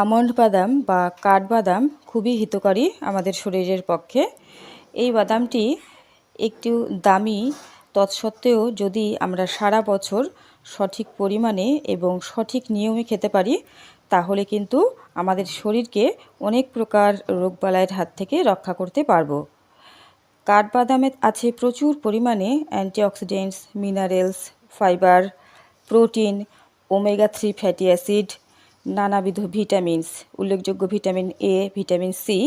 Almond বাদাম বা কাঠবাদাম খুবই হিতকারী আমাদের শরীরের পক্ষে। এই বাদামটি একটু দামি, তৎসত্ত্বেও যদি আমরা সারা বছর সঠিক পরিমাণে এবং সঠিক নিয়মে খেতে পারি, তাহলে কিন্তু আমাদের শরীরকে অনেক প্রকার রোগবালাইয়ের হাত থেকে রক্ষা করতে পারব। কাঠবাদামে আছে প্রচুর পরিমাণে antioxidants, minerals, fibre, protein, omega three fatty acid নানাবিধ ভিটামিনস, উল্লেখযোগ্য ভিটামিন এ ভিটামিন সি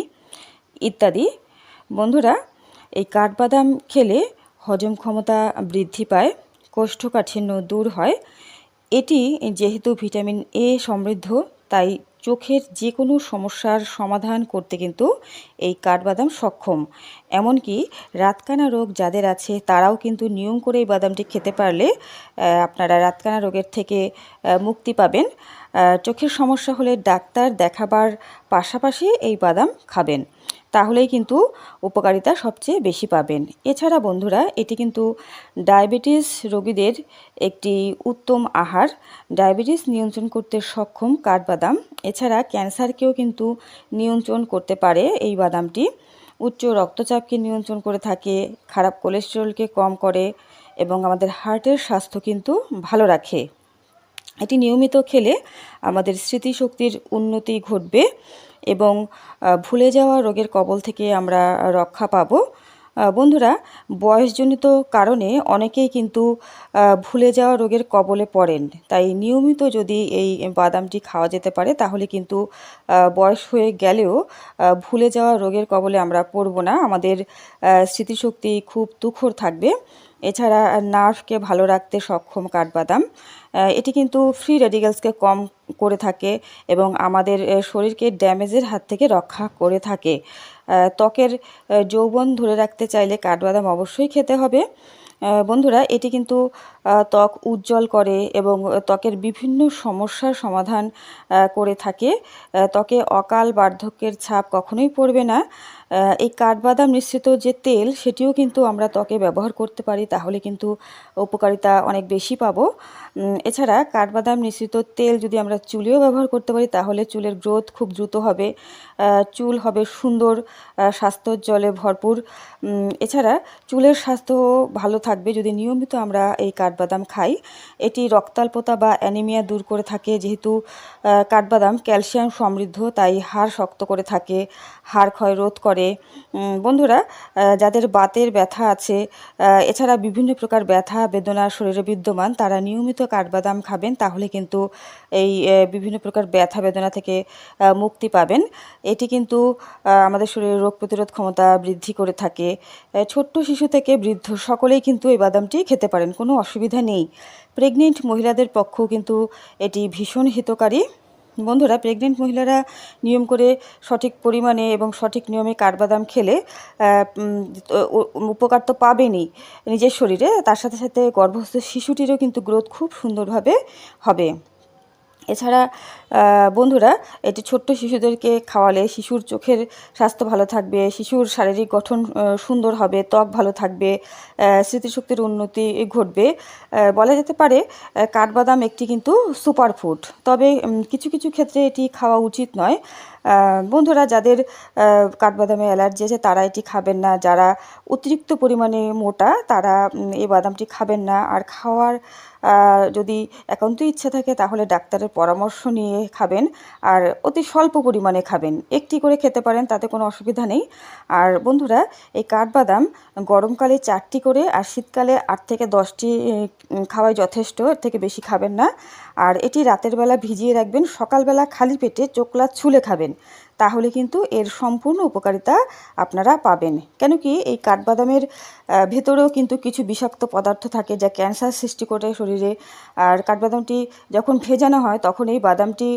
ইত্যাদি। বন্ধুরা, এই কাঠবাদাম খেলে হজম ক্ষমতা বৃদ্ধি পায়, কোষ্ঠকাঠিন্য দূর হয়। এটি যেহেতু ভিটামিন এ সমৃদ্ধ, তাই চোখের যে কোনো সমস্যার সমাধান করতে কিন্তু এই কাঠবাদাম সক্ষম। এমনকি রাতকানা রোগ যাদের আছে, তারাও কিন্তু নিয়ম করে এই বাদামটি খেতে পারলে আপনারা রাতকানা রোগের থেকে মুক্তি পাবেন। চোখের সমস্যা হলে ডাক্তার দেখাবার পাশাপাশি এই বাদাম খাবেন। তাহলেই কিন্তু উপকারিতা সবচেয়ে বেশি পাবেন। এছাড়া বন্ধুরা, এটি কিন্তু ডায়াবেটিস রোগীদের একটি উত্তম আহার। ডায়াবেটিস নিয়ন্ত্রণ করতে সক্ষম কাঠবাদাম। এছাড়া ক্যান্সারকেও কিন্তু নিয়ন্ত্রণ করতে পারে এই বাদামটি। উচ্চ রক্তচাপকে নিয়ন্ত্রণ করে থাকে, খারাপ কোলেস্টেরলকে কম করে এবং আমাদের হার্টের স্বাস্থ্য কিন্তু ভালো রাখে। এটি নিয়মিত খেলে আমাদের স্মৃতিশক্তির উন্নতি ঘটবে। এবং ভুলে যাওয়া রোগের কবল থেকে আমরা রক্ষা পাব। বন্ধুরা, বয়সজনিত কারণে অনেকেই কিন্তু ভুলে যাওয়া রোগের কবলে পড়েন। তাই নিয়মিত যদি এই বাদামটি খাওয়া যেতে পারে, তাহলে কিন্তু বয়স হয়ে গেলেও ভুলে যাওয়া রোগের কবলে আমরা পড়ব না। আমাদের স্মৃতিশক্তি খুব তুখর থাকবে। এছাড়া নার্ভকে ভালো রাখতে সক্ষম কাঠবাদাম এটি কিন্তু ফ্রি রেডিক্যালসকে কম করে থাকে এবং আমাদের শরীরকে ড্যামেজের হাত থেকে রক্ষা করে থাকে। ত্বকের যৌবন ধরে রাখতে চাইলে কাঠবাদাম অবশ্যই খেতে হবে। বন্ধুরা, এটি কিন্তু ত্বক উজ্জ্বল করে এবং ত্বকের বিভিন্ন সমস্যার সমাধান করে থাকে। ত্বকে অকাল বার্ধক্যের ছাপ কখনোই পড়বে না। এই কাঠবাদাম মিশ্রিত যে তেল, সেটিও কিন্তু আমরা ত্বকে ব্যবহার করতে পারি, তাহলে কিন্তু উপকারিতা অনেক বেশি পাবো। এছাড়া কাঠবাদাম মিশ্রিত তেল যদি আমরা চুলেও ব্যবহার করতে পারি, তাহলে চুলের গ্রোথ খুব দ্রুত হবে। চুল হবে সুন্দর স্বাস্থ্যোজ্জ্বলে ভরপুর। এছাড়া চুলের স্বাস্থ্য ভালো থাকবে যদি নিয়মিত আমরা এই কাঠবাদাম খাই। এটি রক্তাল্পতা বা অ্যানিমিয়া দূর করে থাকে, যেহেতু কাঠবাদাম ক্যালসিয়াম সমৃদ্ধ, তাই হাড় শক্ত করে থাকে, হাড় ক্ষয় রোধ করে। বন্ধুরা যাদের বাতের ব্যথা আছে এছাড়া বিভিন্ন প্রকার ব্যথা, বেদনা, শরীরে বিদ্যমান, তারা নিয়মিত কাঠবাদাম খাবেন, তাহলে কিন্তু এই বিভিন্ন প্রকার ব্যথা, বেদনা থেকে মুক্তি পাবেন। এটি কিন্তু আমাদের শরীরের রোগ প্রতিরোধ ক্ষমতা বৃদ্ধি করে থাকে। ছোট্ট শিশু থেকে বৃদ্ধ সকলেই কিন্তু এই বাদামটি খেতে পারেন, কোনো অসুবিধা নেই। প্রেগনেন্ট মহিলাদের পক্ষেও কিন্তু এটি ভীষণ হিতকারী। বন্ধুরা প্রেগনেন্ট মহিলারা নিয়ম করে সঠিক পরিমাণে এবং সঠিক নিয়মে কাঠবাদাম খেলে উপকার তো পাবেনই নিজের শরীরে। তার সাথে সাথে গর্ভস্থ শিশুটিরও কিন্তু গ্রোথ খুব সুন্দরভাবে হবে। এছাড়া বন্ধুরা, এটি ছোট্ট শিশুদেরকে খাওয়ালে শিশুর চোখের স্বাস্থ্য ভালো থাকবে, শিশুর শারীরিক গঠন সুন্দর হবে, ত্বক ভালো থাকবে স্মৃতিশক্তির উন্নতি ঘটবে। বলা যেতে পারে কাঠবাদাম একটি কিন্তু সুপার ফুড তবে কিছু কিছু ক্ষেত্রে এটি খাওয়া উচিত নয়। বন্ধুরা, যাদের কাঠবাদামে অ্যালার্জি আছে, তারা এটি খাবেন না। যারা অতিরিক্ত পরিমাণে মোটা, তারা এই বাদামটি খাবেন না। আর খাওয়ার যদি একান্ত ইচ্ছা থাকে, তাহলে ডাক্তারের পরামর্শ নিয়ে খাবেন। আর অতি স্বল্প পরিমাণে খাবেন। একটি করে খেতে পারেন, তাতে কোনো অসুবিধা নেই। আর বন্ধুরা, এই কাঠবাদাম গরমকালে চারটি করে, আর শীতকালে আট থেকে দশটি খাওয়াই যথেষ্ট। এর থেকে বেশি খাবেন না। আর এটি রাতের বেলা ভিজিয়ে রাখবেন। সকালবেলা খালি পেটে চোকলা ছুলে খাবেন। তাহলে কিন্তু এর সম্পূর্ণ উপকারিতা আপনারা পাবেন। কেন কি এই কাঠবাদামের ভেতরেও কিন্তু কিছু বিষাক্ত পদার্থ থাকে যা ক্যান্সার সৃষ্টি করে শরীরে। আর কাঠবাদামটি যখন ভেজানো হয়, তখন এই বাদামটি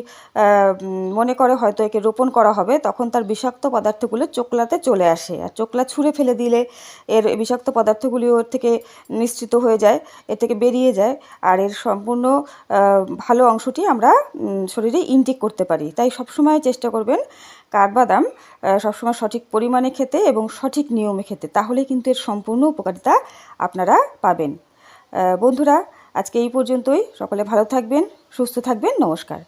মনে করে হয়তো একে রোপণ করা হবে, তখন তার বিষাক্ত পদার্থগুলো চোকলাতে চলে আসে। আর চোকলা ছুঁড়ে ফেলে দিলে এর বিষাক্ত পদার্থগুলি ওর থেকে নিশ্চিত হয়ে যায়, এর থেকে বেরিয়ে যায়। আর এর সম্পূর্ণ ভালো অংশটি আমরা শরীরে ইনটেক করতে পারি। তাই সবসময় চেষ্টা করবেন কাঠবাদাম সবসময় সঠিক পরিমাণে খেতে এবং সঠিক নিয়মে খেতে। তাহলে কিন্তু এর সম্পূর্ণ উপকারিতা আপনারা পাবেন। বন্ধুরা আজকে এই পর্যন্তই। সকলে ভালো থাকবেন সুস্থ থাকবেন। নমস্কার।